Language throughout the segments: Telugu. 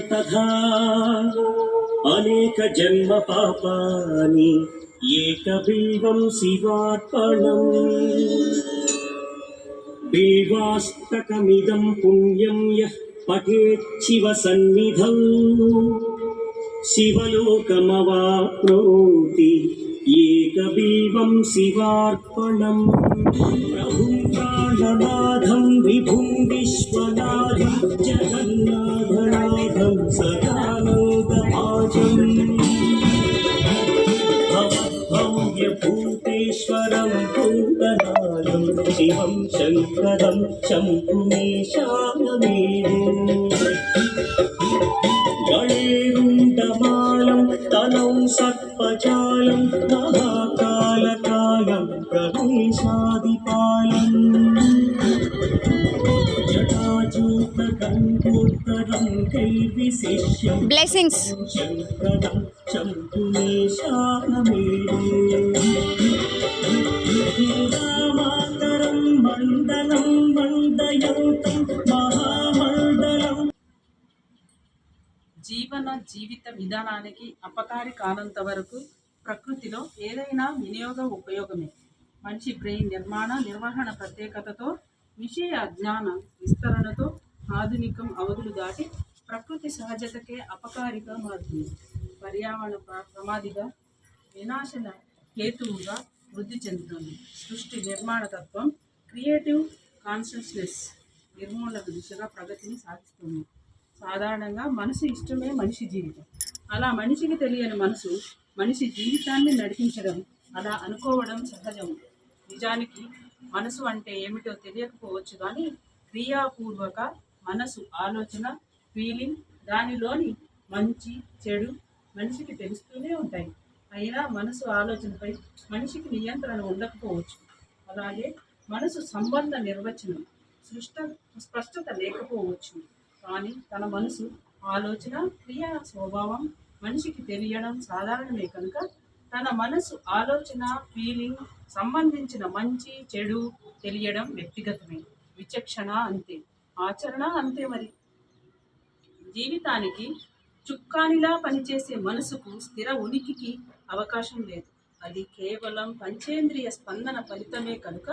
తథా అనేక జన్మ పాపాని ఏకబీవం శివార్పణం. దేవాస్తకమిదం పుణ్యం యః పఠేచ్చివ సన్నిధం. శివలోకమవాప్నోతి ఏకబీవం శివార్పణం. ప్రభుం ప్రాణనాథం విభుం విశ్వనాథం జగన్నాథం. सदानन्दभाजम् भव्यभूतेश्वरं भूतनादं शिवं शङ्करं शम्भुमेशानमेव गणेरुण्डमालं तनौ सर्पजालं महाकालकालं प्रवेशादिपालम् బ్లెస్సింగ్స్ జీవన జీవిత విధానానికి అపకారి కానంత వరకు ప్రకృతిలో ఏదైనా వినియోగ ఉపయోగమే. మనిషి బ్రెయిన్ నిర్మాణ నిర్వహణ ప్రత్యేకతతో విషయ జ్ఞాన విస్తరణతో ఆధునికం అవధులు దాటి ప్రకృతి సహజతకే అపకారిగా మారుతుంది. పర్యావరణ ప్ర- ప్రమాదిగా వినాశన హేతువుగా వృద్ధి చెందుతుంది. సృష్టి నిర్మాణ తత్వం క్రియేటివ్ కాన్షియస్నెస్ నిర్మూలన దిశగా ప్రగతిని సాధిస్తుంది. సాధారణంగా మనసు ఇష్టమే మనిషి జీవితం. అలా మనిషికి తెలియని మనసు మనిషి జీవితాన్ని నడిపించడం అలా అనుకోవడం సహజం. నిజానికి మనసు అంటే ఏమిటో తెలియకపోవచ్చు కానీ క్రియాపూర్వక మనసు ఆలోచన ఫీలింగ్ దానిలోని మంచి చెడు మనిషికి తెలుస్తూనే ఉంటాయి. అయినా మనసు ఆలోచనపై మనిషికి నియంత్రణ ఉండకపోవచ్చు. అలాగే మనసు సంబంధ నిర్వచనం సృష్ట స్పష్టత లేకపోవచ్చు. కానీ తన మనసు ఆలోచన క్రియ స్వభావం మనిషికి తెలియడం సాధారణమే కనుక తన మనసు ఆలోచన ఫీలింగ్ సంబంధించిన మంచి చెడు తెలియడం వ్యక్తిగతమే. విచక్షణ అంతే. ఆచరణ అంతే మరి. జీవితానికి చుక్కానిలా పనిచేసే మనసుకు స్థిర ఉనికికి అవకాశం లేదు. అది కేవలం పంచేంద్రియ స్పందన ఫలితమే కనుక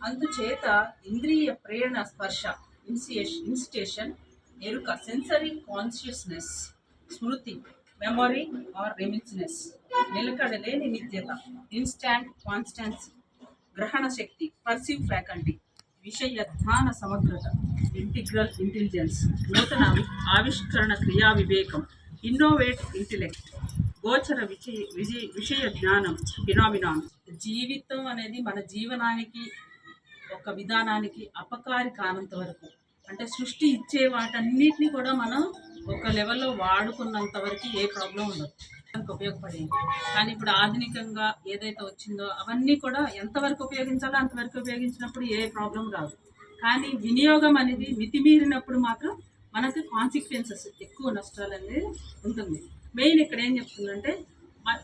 అందుచేత ఇంద్రియ ప్రేరణ స్పర్శ ఇన్సియేషన్ ఇన్స్టేషన్ ఎరుక సెన్సరీ కాన్షియస్నెస్ స్మృతి మెమొరీ ఆర్ రెమిన్స్నెస్ నిలకడలేని నిత్యత ఇన్స్టాంట్ కాన్స్టాన్సీ గ్రహణ శక్తి పర్సీవ్ ఫ్యాకల్టీ విషయ ధ్యాన సమగ్రత ఇంటిగ్రల్ ఇంటెలిజెన్స్ నూతన ఆవిష్కరణ క్రియా వివేకం ఇన్నోవేట్ ఇంటెలెక్ట్ గోచర విజయ విజయ విషయ జ్ఞానం ఫినామినాన్ జీవితం అనేది మన జీవనానికి ఒక విధానానికి అపకారి కానంత వరకు అంటే సృష్టి ఇచ్చే వాటన్నిటిని కూడా మనం ఒక లెవెల్లో వాడుకున్నంత వరకు ఏ ప్రాబ్లం ఉండదు. ఉపయోగపడేది. కానీ ఇప్పుడు ఆధునికంగా ఏదైతే వచ్చిందో అవన్నీ కూడా ఎంతవరకు ఉపయోగించాలో అంతవరకు ఉపయోగించినప్పుడు ఏ ప్రాబ్లం రాదు. కానీ వినియోగం అనేది మితిమీరినప్పుడు మాత్రం మనకు కాన్సిక్వెన్సెస్ ఎక్కువ నష్టాలు అనేది ఉంటుంది. మెయిన్ ఇక్కడ ఏం చెప్తుందంటే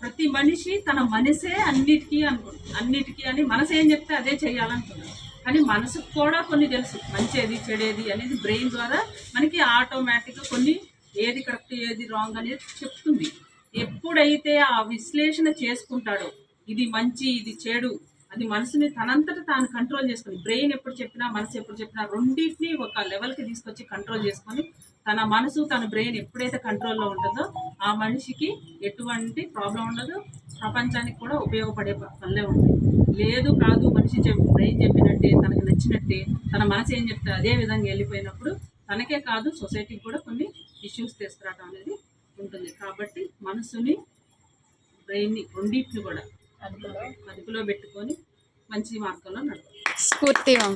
ప్రతి మనిషి తన మనసే అన్నిటికీ అనుకుంటుంది అన్నిటికీ అని మనసు ఏం చెప్తే అదే చేయాలనుకుంటుంది. కానీ మనసుకు కూడా కొన్ని తెలుసు మంచిది చెడేది అనేది బ్రెయిన్ ద్వారా మనకి ఆటోమేటిక్గా కొన్ని ఏది కరెక్ట్ ఏది రాంగ్ అనేది చెప్తుంది. ఎప్పుడైతే ఆ విశ్లేషణ చేసుకుంటాడో ఇది మంచి ఇది చెడు అది మనసుని తనంతట తాను కంట్రోల్ చేసుకుని బ్రెయిన్ ఎప్పుడు చెప్పినా మనసు ఎప్పుడు చెప్పినా రెండింటిని ఒక లెవెల్కి తీసుకొచ్చి కంట్రోల్ చేసుకొని తన మనసు తన బ్రెయిన్ ఎప్పుడైతే కంట్రోల్లో ఉంటుందో ఆ మనిషికి ఎటువంటి ప్రాబ్లం ఉండదు. ప్రపంచానికి కూడా ఉపయోగపడే పనులే ఉంటుంది లేదు కాదు మనిషి చెప్ బ్రెయిన్ చెప్పినట్టే తనకు నచ్చినట్టే తన మనసు ఏం చెప్తే అదే విధంగా వెళ్ళిపోయినప్పుడు తనకే కాదు సొసైటీకి కూడా కొన్ని ఇష్యూస్ తీసుకురావడం అనేది ఉంటుంది. కాబట్టి మనసుని బ్రెయిన్ని రెండింటిని కూడా అదుపులో అదుపులో పెట్టుకొని మంచి మార్గంలో నడవాలి స్ఫూర్తివం.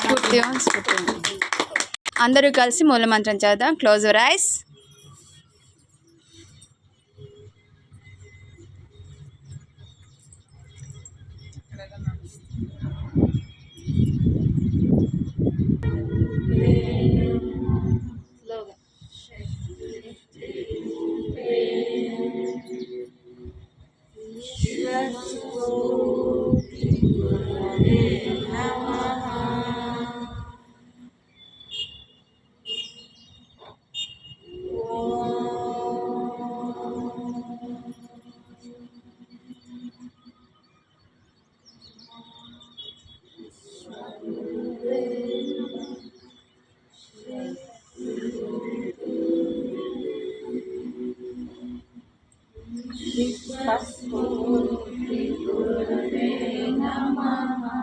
స్ఫూర్తివం. స్ఫూర్తివం అందరూ కలిసి మూలమంత్రం చదువుదాం close eyes Vastuvri Gurve Namaha